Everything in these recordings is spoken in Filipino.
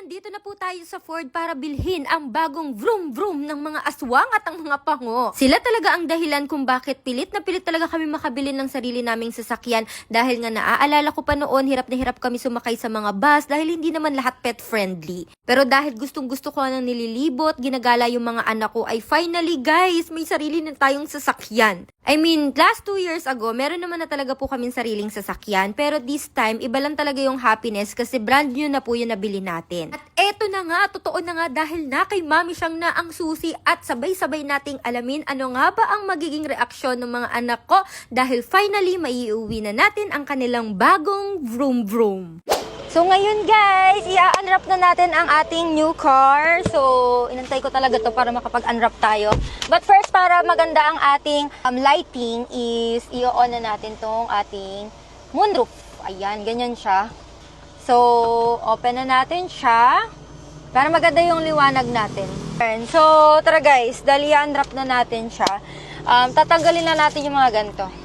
nandito na po tayo sa Ford para bilhin ang bagong vroom vroom ng mga aswang at ang mga pango. Sila talaga ang dahilan kung bakit pilit na pilit talaga kami makabili ng sarili naming sasakyan dahil nga naaalala ko pa noon hirap na hirap kami sumakay sa mga bus dahil hindi naman lahat pet friendly. Pero dahil gustong gusto ko nang nililibot, ginagala yung mga anak ko ay finally guys, may sarili na tayong sasakyan. I mean, last two years ago, meron naman na talaga po kaming sariling sasakyan. Pero this time, iba lang talaga yung happiness kasi brand new na po yung nabili natin. At eto na nga, totoo na nga dahil na kay mami siyang na ang susi at sabay-sabay nating alamin ano nga ba ang magiging reaksyon ng mga anak ko dahil finally maiuwi na natin ang kanilang bagong vroom vroom. So ngayon guys, i-unwrap na natin ang ating new car. So inantay ko talaga to para makapag-unwrap tayo. But first, para maganda ang ating um, lighting is i-on na natin tong ating moonroof. Ayan, ganyan siya. So, open na natin siya. Para maganda yung liwanag natin. Ayan. So, tara guys, dali unwrap na natin siya. Um, tatanggalin na natin yung mga ganito.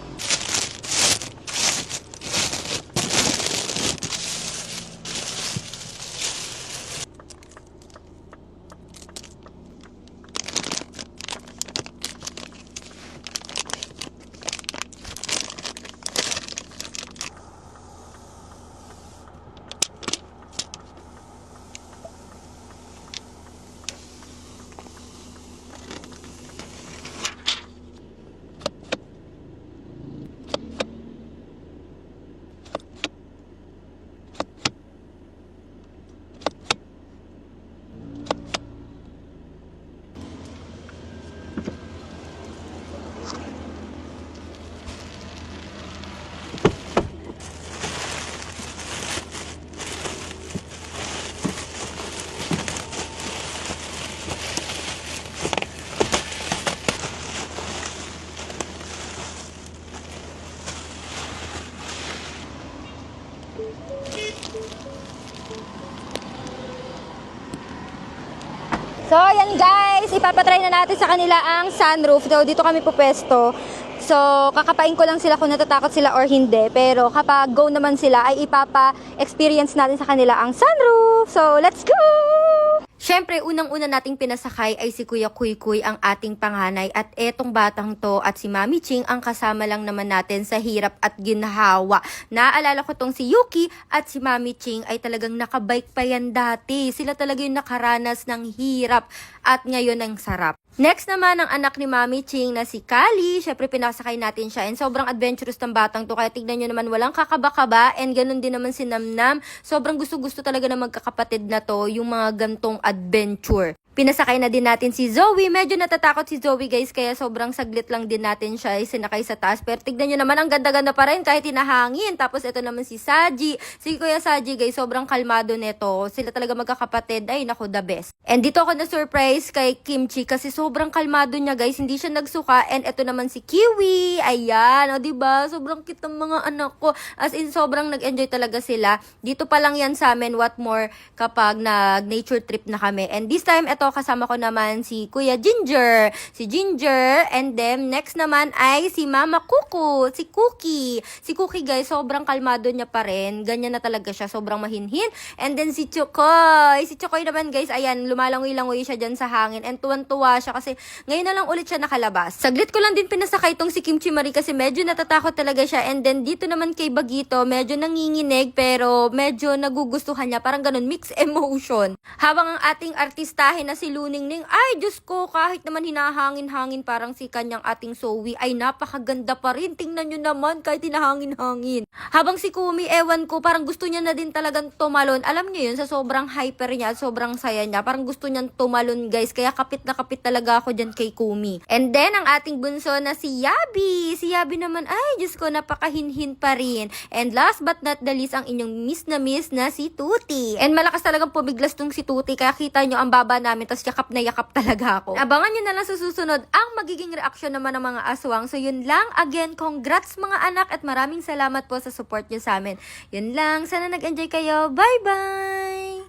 So, ayan guys, ipapatry na natin sa kanila ang sunroof. So, dito kami pupesto. So, kakapain ko lang sila kung natatakot sila or hindi. Pero kapag go naman sila, ay ipapa-experience natin sa kanila ang sunroof. So, let's go! Siyempre, unang-una nating pinasakay ay si Kuya Kuy ang ating panganay at etong batang to at si Mami Ching ang kasama lang naman natin sa hirap at ginhawa. Naaalala ko tong si Yuki at si Mami Ching ay talagang nakabike pa yan dati. Sila talaga yung nakaranas ng hirap at ngayon ang sarap. Next naman ang anak ni Mami Ching na si Kali. Syempre pinasakay natin siya and sobrang adventurous ng batang to. Kaya tignan nyo naman walang kakaba-kaba and ganun din naman si Namnam. Sobrang gusto-gusto talaga ng magkakapatid na to yung mga gantong adventure adventure. Pinasakay na din natin si Zoe. Medyo natatakot si Zoe guys kaya sobrang saglit lang din natin siya sinakay sa taas. Pero tignan nyo naman ang ganda-ganda pa rin kahit hinahangin. Tapos ito naman si Saji. Si Kuya Saji guys sobrang kalmado neto. Sila talaga magkakapatid. Ay nako the best. And dito ako na-surprise kay Kimchi kasi sobrang kalmado niya guys. Hindi siya nagsuka. And ito naman si Kiwi. Ayan o diba? Sobrang cute ng mga anak ko. As in sobrang nag-enjoy talaga sila. Dito pa lang yan sa amin. What more kapag nag-nature trip na kami. And this time ito kasama ko naman si Kuya Ginger. Si Ginger. And then next naman ay si Mama Kuku. Si Cookie. Si Cookie guys sobrang kalmado niya pa rin. Ganyan na talaga siya. Sobrang mahinhin. And then si Chokoy. Si Chokoy naman guys, ayan, lumalangoy-langoy siya dyan sa hangin. And tuwan-tuwa siya kasi ngayon na lang ulit siya nakalabas. Saglit ko lang din pinasakay tong si Kimchi Marie kasi medyo natatakot talaga siya. And then dito naman kay Bagito, medyo nanginginig pero medyo nagugustuhan niya. Parang ganun, mixed emotion. Habang ang ating artistahin na si Luning Ning, ay Diyos ko, kahit naman hinahangin-hangin parang si kanyang ating Zoe, ay napakaganda pa rin. Tingnan nyo naman, kahit hinahangin-hangin. Habang si Kumi, ewan ko, parang gusto niya na din talagang tumalon. Alam niyo yun, sa sobrang hyper niya, at sobrang saya niya, parang gusto niyang tumalon guys. Kaya kapit na kapit talaga ako dyan kay Kumi. And then, ang ating bunso na si Yabi. Si Yabi naman, ay Diyos ko, napakahinhin pa rin. And last but not the least, ang inyong miss na miss na si Tuti. And malakas talagang pumiglas tong si Tuti, kaya kita nyo ang baba namin, tapos yakap na yakap talaga ako. Abangan nyo na lang sa susunod ang magiging reaksyon naman ng mga aswang. So yun lang, again, congrats mga anak at maraming salamat po sa support nyo sa amin. Yun lang, sana nag-enjoy kayo. Bye-bye!